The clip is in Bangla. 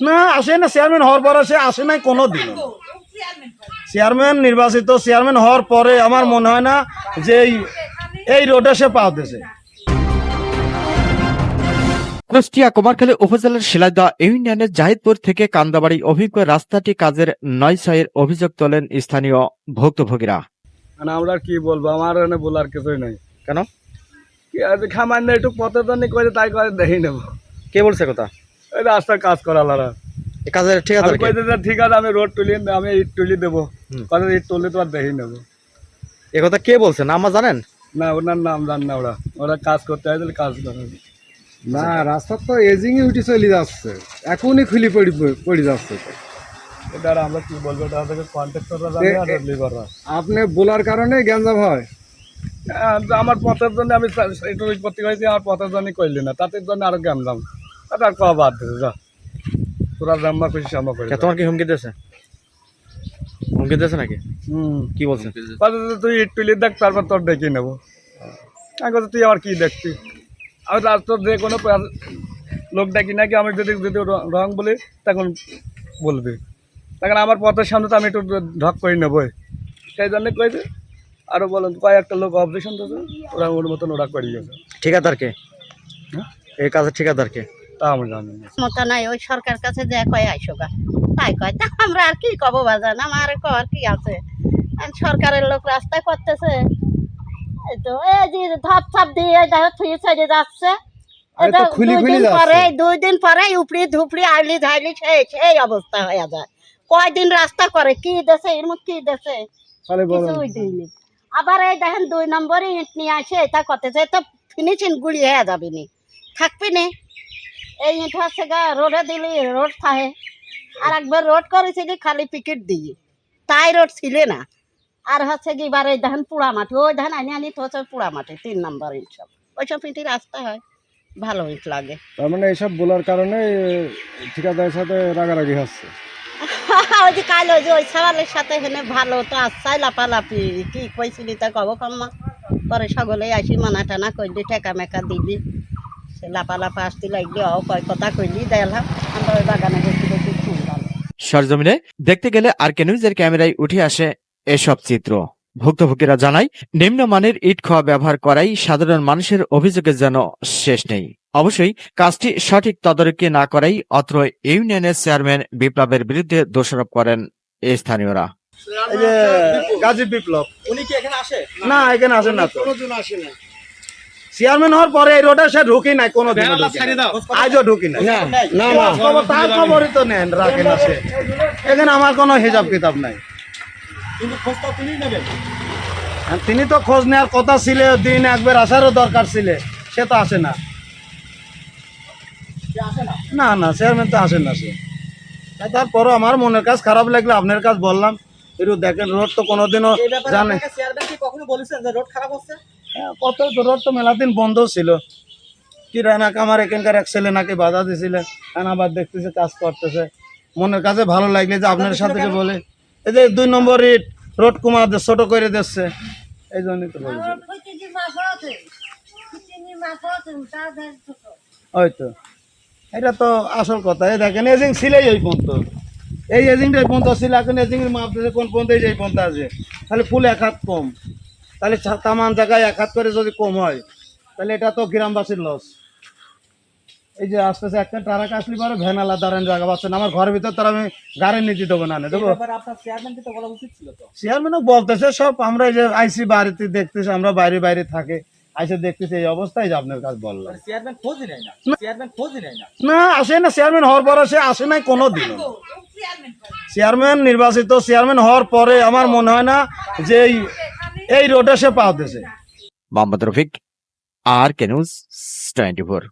না আসে না চেয়ারম্যান হওয়ার পরে সে আসে নাই কোনো দিন চেয়ারম্যান নির্বাচিত চেয়ারম্যান হওয়ার পরে আমার মনে হয় না যে এই- এই রোডে সে পা দিয়েছে। কুষ্টিয়া কুমারখালী উপজেলার শিলাইদা ইউনিয়নের জাহিদপুর থেকে কান্দাবাড়ি অভিজ্ঞ রাস্তাটি কাজের নয় ছয়ের অভিযোগ তোলেন স্থানীয় ভুক্তভোগীরা। মানে আমরা আর কি বলব? আমার এখানে বলার কিছুই নাই। কেন? কি আছে খামান্য একটু পথে করে তাই করে দেখি নেব। কে বলছে কথা? এই রাস্তার কাজ করালারা কাজের ঠিকাদার কইতে ঠিক আছে আমি রোড তুলি আমি ইট তুলি দেবো। কথা ইট তুলি তো আর দেখি নেব। এ কথা কে বলছে? নাম জানেন? না ওনার নাম জান না ওরা। ওরা কাজ করতে হয় তাহলে কাজ করে। না রাস্তা তো এজিং উঠে চলে যাচ্ছে। এখনই খুলি পড়ি পড়ে যাচ্ছে। এটা আমরা কি বলব? এটা থেকে কন্ট্রাক্টররা জানে আর লেবাররা আপনি বলার কারণে গ্যাঞ্জাম হয়? আমার পথের জন্য আমি একটু করতে গেছি আমার পথের জন্য করলি না তাদের জন্য আরও তাতে আর কয়া বাদ দিছে যা। তোরা জাম্মা খুশি সাম্মা করে কে, তোমার কি হুমকি দিয়েছে? হুমকি দিয়েছে নাকি? হুম। কি বলছে? বলছে তুই ইট তুলি দেখ তারপর তোর ডেকে নেব। আমি বলছি তুই আবার কি দেখছি আমি তো আর তোর যে কোনো লোক ডাকি নাকি আমি যদি যদি র- বলি তখন বলবি। তখন আমার পথের সামনে তো আমি একটু ঢক করে নেবই। সেই জন্য কয়েছে আরও বলেন কয়েকটা লোক অবজেকশন দিয়েছে ওরা ওর মতন ওরা করে গেছে ঠিকাদার কে? হ্যাঁ? এই কাজের ঠিকাদার কে? তা আমি জানি না। মতো নাই ওই সরকার কাছে যে কয় আইসো গা। তাই কয় তা আমরা আর কি কব বাজান আমার কর কি আছে? সরকারের লোক রাস্তা করতেছে। এই তো এই যে ধাপ থাপ দিয়ে দেখো থুই সাইডে যাচ্ছে। আরে তো এটা খুলি দুই দিন পরে দুই দিন পরে উপড়ি ধুপড়ি আইলি ধাইলি সেই সেই অবস্থা হয়ে যায়। কয়দিন রাস্তা করে কি দেশে এর মধ্যে কি দেশে? কিছুই দিইনি আবার এই দেখেন দুই নম্বরে ইট নিয়ে আসে এটা করতেছে তো ফিনিশিং গুলি হয়ে যাবে নি। থাকবি নি। এই ইট হচ্ছে গা রোডে দিলি রোড থাকে আর একবার রোড করেছে কি খালি পিকেট দিয়ে। তাই রোড ছিলে না। আর হচ্ছে কি এবার এই দেখেন পুরা মাটি ওই দেখেন আনি আনি তো হচ্ছে পুরা মাটি তিন নম্বর ইট সব। ওইসব ইটি রাস্তা হয়। ভালো ইট লাগে। তার মানে এইসব বলার কারণে ঠিকাদারের সাথে রাগারাগি হচ্ছে। ওই যে কাল ওই যে ওই সওয়ালের সাথে হেনে ভালো তো আসছাই লাপালাপি। কি কইছিলি তা কব কম্মা? পরে সকলে আসি মানা টানা কইলি টেকা মেকা দিবি। সে লাপালাপা আসতে লাগলি ও কয় কথা কইলি দেখলাম আমরা ওই বাগানে বসে বসে শুনলাম। সরজমিনে দেখতে গেলে আর কে নিউজের ক্যামেরায় উঠে আসে এসব চিত্র। ভুক্তভোগীরা জানায় নিম্নমানের ইট খোয়া ব্যবহার করাই সাধারণ মানুষের অভিযোগের যেন শেষ নেই। অবশ্যই কাজটি সঠিক তদারকি না করাই অত্র ইউনিয়নের চেয়ারম্যান বিপ্লবের বিরুদ্ধে দোষারোপ করেন এই স্থানীয়রা গাজী বিপ্লব। উনি কি এখানে আসে? না এখানে আসেন না তো। চেয়ারম্যান হওয়ার পরে এই রোডে সে ঢুকি নাই কোনো দিন আজও ঢুকি নাই। না না। না তার খবরই তো নেন রাখে না সে। এখানে আমার কোনো হিসাব কিতাব নাই। আর তিনি তো খোঁজ নেওয়ার কথা ছিল দিন একবার আসারও দরকার ছিল। সে তো আসে না। না? না চেয়ারম্যান তো আসেন না সে। তারপরও আমার মনের কাজ খারাপ লাগলে আপনার কাজ বললাম। একটু দেখেন রোড তো কোনোদিনও জানে। হ্যাঁ, কত তো রোড তো মেলা দিন বন্ধ ছিল। কি রানা আমার এখানকার এক ছেলে নাকি বাধা দিছিল আবার দেখতেছে কাজ করতেছে। মনের কাছে ভালো লাগলে যে আপনার সাথে বলে। এই যে দুই নম্বর ইট রোড কুমার ছোট করে দিচ্ছে। এই জন্যই তো বলছি। ওই তো। এটা তো আসল কথা। এই দেখেন এজিং ছিলেই ওই পর্যন্ত। এই এজিংটা এই পর্যন্ত ছিল এখন এজিং মাপ কোন পর্যন্ত এই পর্যন্ত আছে। তাহলে ফুল এক হাত কম। তাহলে তামান জায়গায় এক হাত করে যদি কম হয় তাহলে এটা তো গ্রামবাসীর লস এই যে আস্তে আস্তে একটা ট্রাক আসলে পরে ভ্যান আলাদা দাঁড়ান জায়গা পাচ্ছে না আমার ঘরের ভিতর তার আমি গাড়ি নিতে দেবো না না দেবো চেয়ারম্যানও বলতেছে সব আমরা এই যে আইসি বাড়িতে দেখতেছি আমরা বাইরে বাইরে থাকে আইসে দেখতেছি এই অবস্থায় যে আপনার কাছে বললাম। না আসে না চেয়ারম্যান হওয়ার পরে সে আসে নাই কোনো দিন চেয়ারম্যান নির্বাচিত চেয়ারম্যান হওয়ার পরে আমার মনে হয় না যে এই- এই রোডে সে পা দিয়েছে Mohammad Rafiq R K news twenty four